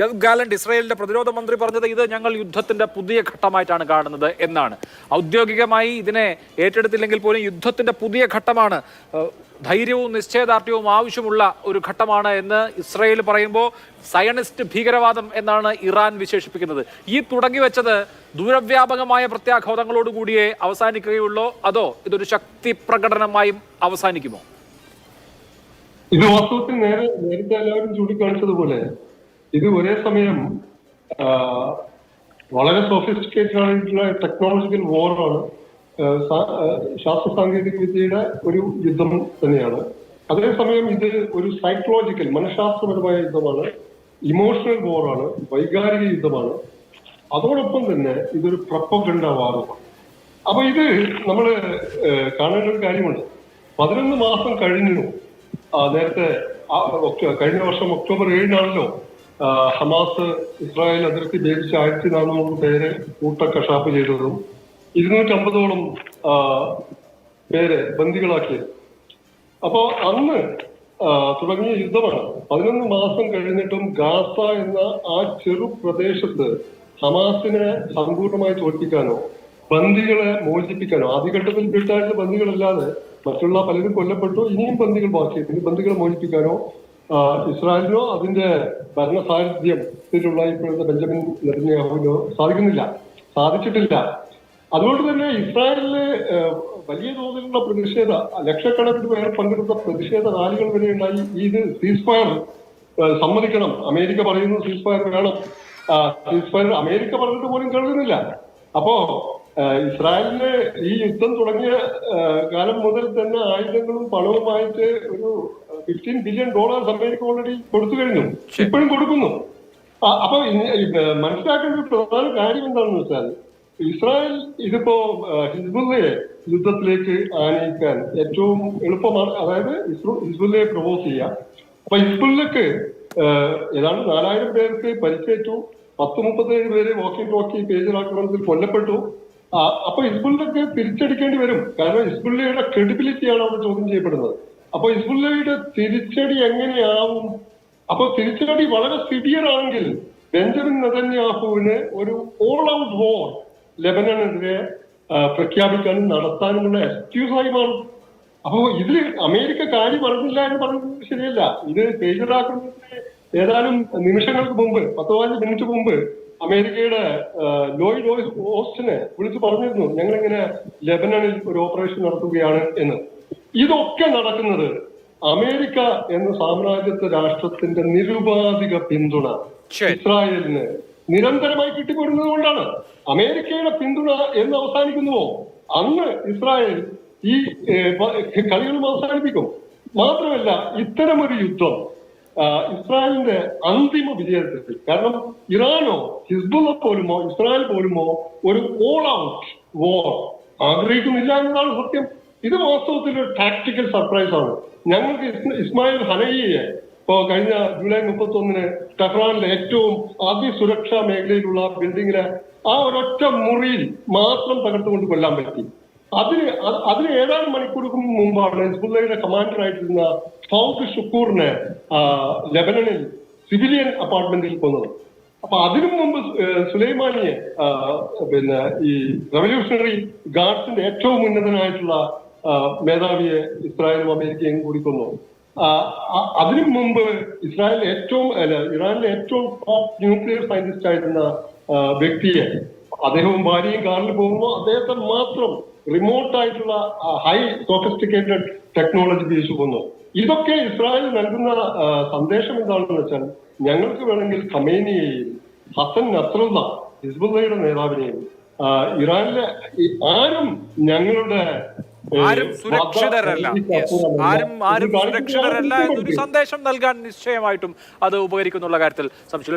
യവ് Gallant ഇസ്രായേലിന്റെ പ്രതിരോധ മന്ത്രി പറഞ്ഞത് ഇത് ഞങ്ങൾ യുദ്ധത്തിന്റെ പുതിയ ഘട്ടമായിട്ടാണ് കാണുന്നത് എന്നാണ്. ഔദ്യോഗികമായി ഇതിനെ ഏറ്റെടുത്തില്ലെങ്കിൽ പോലും യുദ്ധത്തിന്റെ പുതിയ ഘട്ടമാണ്. ധൈര്യവും നിശ്ചയദാർഢ്യവും ആവശ്യമുള്ള ഒരു ഘട്ടമാണ് എന്ന് ഇസ്രയേൽ പറയുമ്പോൾ സയണിസ്റ്റ് ഭീകരവാദം എന്നാണ് ഇറാൻ വിശേഷിപ്പിക്കുന്നത്. ഈ തുടങ്ങി വെച്ചത് ദൂരവ്യാപകമായ പ്രത്യാഘാതങ്ങളോടുകൂടിയേ അവസാനിക്കുകയുള്ളോ. അതോ ഇതൊരു ശക്തി പ്രകടനമായും അവസാനിക്കുമോ? ഇത് വാസ്തവത്തിൽ നേരെ നേരത്തെ എല്ലാവരും ചൂണ്ടിക്കാണിച്ചതുപോലെ ഇത് ഒരേ സമയം വളരെ സോഫിസ്റ്റിക്കേറ്റഡ് ആയിട്ടുള്ള ടെക്നോളജിക്കൽ വോറാണ് ശാസ്ത്ര സാങ്കേതിക വിദ്യയുടെ ഒരു യുദ്ധം തന്നെയാണ്. അതേസമയം ഇത് ഒരു സൈക്കോളജിക്കൽ മനഃശാസ്ത്രപരമായ യുദ്ധമാണ് ഇമോഷണൽ വോറാണ് വൈകാരിക യുദ്ധമാണ്. അതോടൊപ്പം തന്നെ ഇതൊരു പ്രപ്പഗണ്ട വാറുമാണ് അപ്പൊ ഇത് നമ്മൾ കാണേണ്ട ഒരു കാര്യമുണ്ട്. പതിനൊന്ന് മാസം കഴിഞ്ഞു. നേരത്തെ കഴിഞ്ഞ വർഷം ഒക്ടോബർ ഏഴിനാണല്ലോ ഹമാസ് ഇസ്രായേൽ അതിർത്തി ഭേദിച്ച് ആയിരത്തി നാനൂറ് പേരെ കൂട്ട കഷാപ്പ് ചെയ്തതും ഇരുന്നൂറ്റമ്പതോളം പേരെ ബന്ദികളാക്കിയത്. അപ്പോ അന്ന് തുടങ്ങിയ യുദ്ധമാണ്. പതിനൊന്ന് മാസം കഴിഞ്ഞിട്ടും ഗാസ എന്ന ആ ചെറു പ്രദേശത്ത് ഹമാസിനെ സമ്പൂർണമായി തോൽപ്പിക്കാനോ ബന്ദികളെ മോചിപ്പിക്കാനോ ആദ്യഘട്ടത്തിൽ ബ്രിട്ടാനിലെ ബന്ദികളല്ലാതെ മറ്റുള്ള പലരും കൊല്ലപ്പെട്ടു ഇനിയും ബന്ദികൾ ബാക്കി ഇനി ബന്ദികളെ മോചിപ്പിക്കാനോ ഇസ്രായേലിനോ അതിന്റെ ഭരണ സാന്നിധ്യത്തിലുള്ള ഇപ്പോഴത്തെ ബെഞ്ചമിൻ നെതന്യാഹുവിനോ സാധിക്കുന്നില്ല സാധിച്ചിട്ടില്ല. അതുകൊണ്ട് തന്നെ ഇസ്രായേലിലെ വലിയ തോതിലുള്ള പ്രതിഷേധ ലക്ഷക്കണക്കിന് പേർ പങ്കെടുത്ത പ്രതിഷേധ റാലികൾ വരെ ഉണ്ടായി ഇത് സീസ് ഫയർ സമ്മതിക്കണം. അമേരിക്ക പറയുന്നത് സീസ് ഫയർ വേണം. സീസ് ഫയർ അമേരിക്ക പറഞ്ഞിട്ട് പോലും കേൾക്കുന്നില്ല. അപ്പോ ഇസ്രായേലിന്റെ ഇസ്രായേലിന് ഈ യുദ്ധം തുടങ്ങിയ കാലം മുതൽ തന്നെ ആയുധങ്ങളും പണവുമായിട്ട് ഒരു fifteen billion dollars America already കൊടുത്തു കഴിഞ്ഞു. ഇപ്പോഴും കൊടുക്കുന്നു. അപ്പൊ മനസ്സിലാക്കേണ്ട ഒരു പ്രധാന കാര്യം എന്താണെന്ന് വെച്ചാൽ ഇസ്രായേൽ ഇതിപ്പോ ഹിസ്ബുല്ലയെ ഹിസ്ബുള്ളയെ യുദ്ധത്തിലേക്ക് ആനയിക്കാൻ ഏറ്റവും എളുപ്പമാണ്. അതായത് ഇസ്രോ- ഹിസ്ബുള്ളയെ പ്രൊവോസ് ചെയ്യുക അപ്പൊ ഹിസ്ബുള്ളക്ക് ആ, ഏതാണ്ട് നാലായിരം പേർക്ക് പരിക്കേറ്റു പത്ത് മുപ്പത്തേഴ് പേര് വാക്കി ടോക്കി പേജർ ആക്രമണത്തിൽ കൊല്ലപ്പെട്ടു. അപ്പൊ ഹിസ്ബുള്ളക്ക് തിരിച്ചടിക്കേണ്ടി വരും. കാരണം ഹിസ്ബുള്ളയുടെ ക്രെഡിബിലിറ്റിയാണ് അവിടെ ചോദ്യം ചെയ്യപ്പെടുന്നത്. അപ്പൊ ഹിസ്ബുല്ലയുടെ തിരിച്ചടി എങ്ങനെയാവും? അപ്പൊ തിരിച്ചടി വളരെ സിവിയർ ആണെങ്കിൽ ബെഞ്ചമിൻ നദന്യാഹുവിന് ഒരു ഓൾ ഔട്ട് വോർ ലെബനനെതിരെ പ്രഖ്യാപിക്കാനും നടത്താനുമുള്ള എക്സ്ക്യൂസായി മാറും. അപ്പോ ഇതിൽ അമേരിക്ക കാര്യം പറഞ്ഞില്ല എന്ന് പറഞ്ഞത് ശരിയല്ല. ഇത് പേജർ ഏതാനും നിമിഷങ്ങൾക്ക് മുമ്പ് പത്ത് പതിനഞ്ച് മിനിറ്റ് മുമ്പ് അമേരിക്കയുടെ ലോയ് ലോയ് ഓസ്റ്റിനെ വിളിച്ചു പറഞ്ഞിരുന്നു. ഞങ്ങൾ ഇങ്ങനെ ലെബനനിൽ ഒരു ഓപ്പറേഷൻ നടത്തുകയാണ് എന്ന്. ഇതൊക്കെ നടക്കുന്നത് അമേരിക്ക എന്ന സാമ്രാജ്യത്വ രാഷ്ട്രത്തിന്റെ നിരുപാധിക പിന്തുണ ഇസ്രായേലിന് നിരന്തരമായി കിട്ടിപ്പോരുന്നത് കൊണ്ടാണ്. അമേരിക്കയുടെ പിന്തുണ എന്ന് അവസാനിക്കുന്നുവോ? അന്ന് ഇസ്രായേൽ ഈ കളികളും അവസാനിപ്പിക്കും. മാത്രമല്ല ഇത്തരമൊരു യുദ്ധം ഇസ്രായേലിന്റെ അന്തിമ വിജയത്തിൽ കാരണം ഇറാനോ ഹിസ്ബുള്ള പോലുമോ ഇസ്രായേൽ പോലുമോ ഒരു ഓൾ ഔട്ട് വോർ ആഗ്രഹിക്കുന്നില്ല എന്നതാണ് സത്യം. ഇത് വാസ്തവത്തിൽ ഒരു ടാക്ടിക്കൽ സർപ്രൈസ് ആണ്. ഞങ്ങൾക്ക് ഇസ്മായിൽ ഹനയ്യയെ ഇപ്പോ കഴിഞ്ഞ ജൂലൈ മുപ്പത്തി ഒന്നിന് ടെഹ്റാനിലെ ഏറ്റവും അതിസുരക്ഷാ മേഖലയിലുള്ള ബിൽഡിങ്ങിലെ ആ ഒരൊറ്റ മുറിയിൽ മാത്രം തകർത്തുകൊണ്ട് കൊല്ലാൻ പറ്റി. അതിന് അതിന് ഏതാനും മണിക്കൂർക്ക് മുമ്പാണ് ഹിസ്ബുല്ലയുടെ കമാൻഡറായിട്ടിരുന്ന ഫൗദ് ഷുക്കൂറിനെ ലെബനനിൽ സിവിലിയൻ അപ്പാർട്ട്മെന്റിൽ കൊന്നത്. അപ്പൊ അതിനു മുമ്പ് സുലൈമാനിയെ പിന്നെ ഈ റവല്യൂഷണറി ഗാർഡ്സിന്റെ ഏറ്റവും ഉന്നതനായിട്ടുള്ള മേധാവിയെ ഇസ്രായേലും അമേരിക്കയും കൂടി കൊന്നു. അതിനു മുമ്പ് ഇസ്രായേൽ ഏറ്റവും അല്ല ഇറാനിലെ ഏറ്റവും ടോപ്പ് ന്യൂക്ലിയർ സയന്റിസ്റ്റ് ആയിരുന്ന വ്യക്തിയെ അദ്ദേഹവും ഭാര്യയും കാറിൽ പോകുമ്പോൾ അദ്ദേഹത്തെ മാത്രം റിമോട്ട് ആയിട്ടുള്ള ഹൈ സോഫിസ്റ്റിക്കേറ്റഡ് ടെക്നോളജി തിരിച്ചു കൊന്നു. ഇതൊക്കെ ഇസ്രായേൽ നൽകുന്ന സന്ദേശം എന്താണെന്ന് വെച്ചാൽ ഞങ്ങൾക്ക് വേണമെങ്കിൽ ഖമേനിയെയും ഹസൻ നസ്രുള്ള ഹിസ്ബുല്ലയുടെ നേതാവിനെയും ഇറാനിലെ ആരും ഞങ്ങളുടെ ആരും സുരക്ഷിതരല്ല. ആരും ആരും സുരക്ഷിതരല്ല എന്നൊരു സന്ദേശം നൽകാൻ നിശ്ചയമായിട്ടും അത് ഉപകരിക്കുന്നുള്ള കാര്യത്തിൽ സംശയം